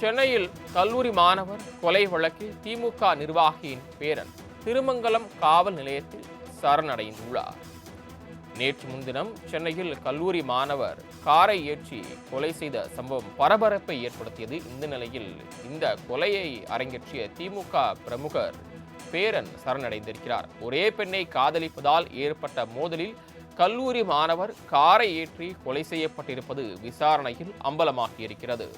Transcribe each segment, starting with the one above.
சென்னையில் கல்லூரி மாணவர் கொலை வழக்கில் திமுக நிர்வாகியின் பேரன் திருமங்கலம் காவல் நிலையத்தில் சரணடைந்துள்ளார். நேற்று முன்தினம் சென்னையில் கல்லூரி மாணவர் காரை ஏற்றி கொலை செய்த சம்பவம் பரபரப்பை ஏற்படுத்தியது. இந்த நிலையில் இந்த கொலையை அரங்கேற்றிய திமுக பிரமுகர் பேரன் சரணடைந்திருக்கிறார். ஒரே பெண்ணை காதலிப்பதால் ஏற்பட்ட மோதலில் கல்லூரி மாணவர் காரை ஏற்றி கொலை செய்யப்பட்டிருப்பது விசாரணையில் அம்பலமாகியிருக்கிறது.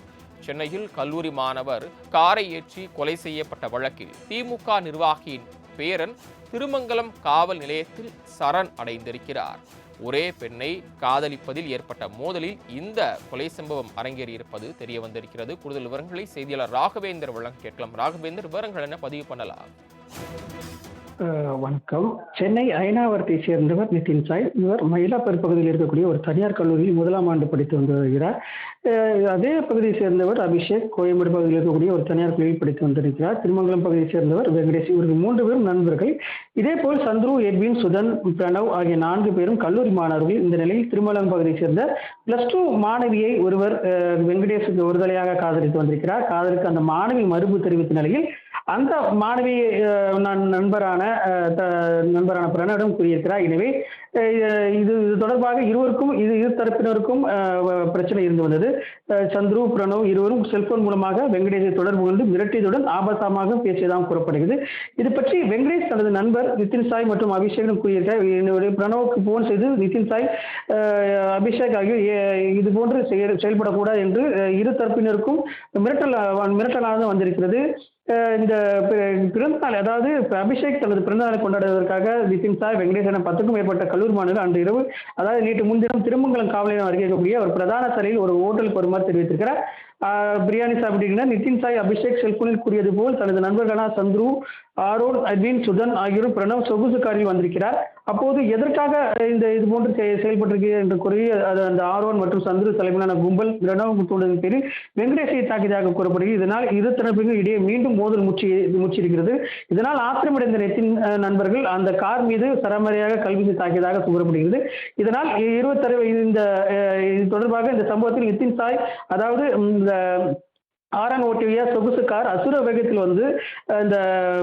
சென்னையில் கல்லூரி மாணவர் காரை ஏற்றி கொலை செய்யப்பட்ட வழக்கில் திமுக நிர்வாகியின் பேரன் திருமங்கலம் காவல் நிலையத்தில் சரண் அடைந்திருக்கிறார். ஒரே பெண்ணை காதலிப்பதில் ஏற்பட்ட மோதலில் இந்த கொலை சம்பவம் அரங்கேறியிருப்பது தெரிய வந்திருக்கிறது கூடுதல் விவரங்களை செய்தியாளர் ராகவேந்தர் வழங்க கேட்கலாம். ராகவேந்தர் விவரங்கள் என்ன? பதிவு பண்ணலாம். வணக்கம். சென்னை ஐநாவரத்தை சேர்ந்தவர் நிதின் சாய். இவர் மயிலாப்பூர் பகுதியில் இருக்கக்கூடிய ஒரு தனியார் கல்லூரியில் முதலாம் ஆண்டு படித்து வந்து வருகிறார். அதே பகுதியை சேர்ந்தவர் அபிஷேக். கோயம்பேடு பகுதியில் இருக்கக்கூடிய ஒரு தனியார் கல்லூரியில் படித்து வந்திருக்கிறார். திருமங்கலம் பகுதியை சேர்ந்தவர் வெங்கடேஷ். இவர்கள் மூன்று பேரும் நண்பர்கள். இதேபோல் சந்துரு எட்வின் சுதன் பிரணவ் ஆகிய நான்கு பேரும் கல்லூரி மாணவர்கள். இந்த நிலையில் திருமங்கலம் பகுதியை சேர்ந்த பிளஸ் டூ மாணவியை ஒருவர் வெங்கடேஷுக்கு வெங்கடேஷுக்கு ஒருதலையாக காதலித்து வந்திருக்கிறார். காதலுக்கு அந்த மாணவி மறுப்பு தெரிவித்த நிலையில் அந்த மாணவி நண்பரான த- நண்பரான பிரணவிடம் கூறியிருக்கிறார். எனவே இது இது தொடர்பாக இருவருக்கும் இது இரு தரப்பினருக்கும் பிரச்சனை இருந்து வந்தது. சந்துரு பிரணவ் இருவரும் செல்போன் மூலமாக வெங்கடேஷை தொடர்பு கொண்டு மிரட்டியதுடன் ஆபாசமாக பேசியதாகவும் கூறப்படுகிறது. இது பற்றி வெங்கடேஷ் தனது நண்பர் நிதின் சாய் மற்றும் அபிஷேகம் கூறியிருக்கிறார். பிரணவுக்கு போன் செய்து நிதின் சாய் அபிஷேக் ஆகியோர் இது போன்று செயல்படக்கூடாது என்று இரு தரப்பினருக்கும் மிரட்டல் மிரட்டலாக வந்திருக்கிறது. இந்த பிறந்தநாள் அதாவது அபிஷேக் தனது பிறந்தநாளை கொண்டாடுவதற்காக நிதின் சாய் வெங்கடேஷ் என பத்துக்கும் மேற்பட்ட கல்லூர் மாணவர்கள் அன்று இரவு அதாவது நேற்று முன்தினம் திருமங்கலம் காவல் நிலையம் அருகே இருக்கக்கூடிய ஒரு பிரதான சாலையில் ஒரு ஹோட்டலுக்கு வருமாறு தெரிவித்திருக்கிறார். பிரியாணி சாப்பிட்டீங்கன்னா நிதின் சாய் அபிஷேக் செல்போனில் கூறியது போல் தனது நண்பர்களான சந்துரு ஆரோன் அட்வின் சுதன் ஆகியோரும் பிரணவ் சொகுசு காரில் வந்திருக்கிறார். அப்போது எதற்காக இந்த இது போன்று செயல்பட்டிருக்கு என்று கூறி அது அந்த ஆரோன் மற்றும் சந்துரு தலைமையிலான கும்பல் பிரணவ் முத்துடன் பேரில் வெங்கடேஷை தாக்கியதாக கூறப்படுகிறது. இதனால் இரு தரப்பிற்கும் இடையே மீண்டும் மோதல் முச்சி முச்சிருக்கிறது. இதனால் ஆத்திரமடைந்த நிதின் நண்பர்கள் அந்த கார் மீது சரமரியாக கல்வீசி தாக்கியதாக கூறப்படுகிறது. இதனால் இரு இந்த இது தொடர்பாக இந்த சம்பவத்தில் நிதின் சாய் அதாவது இந்த ஆரன் ஓட்டிய சொகுசு கார் அசுர வேகத்தில் வந்து இந்த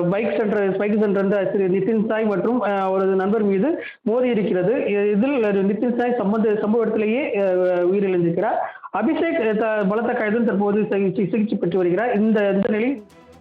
bike center bike center Thiru Nithin Sai மற்றும் அவரது நண்பர் மீது மோதி இருக்கிறது. இதில் நிதின் சாய் சம்பந்த சம்பவ இடத்திலேயே உயிரிழந்திருக்கிறார். அபிஷேக் த- பலத்த காயத்துடன் தற்போது சிகிச்சை சிகிச்சை பெற்று வருகிறார். இந்த இந்த நிலையில்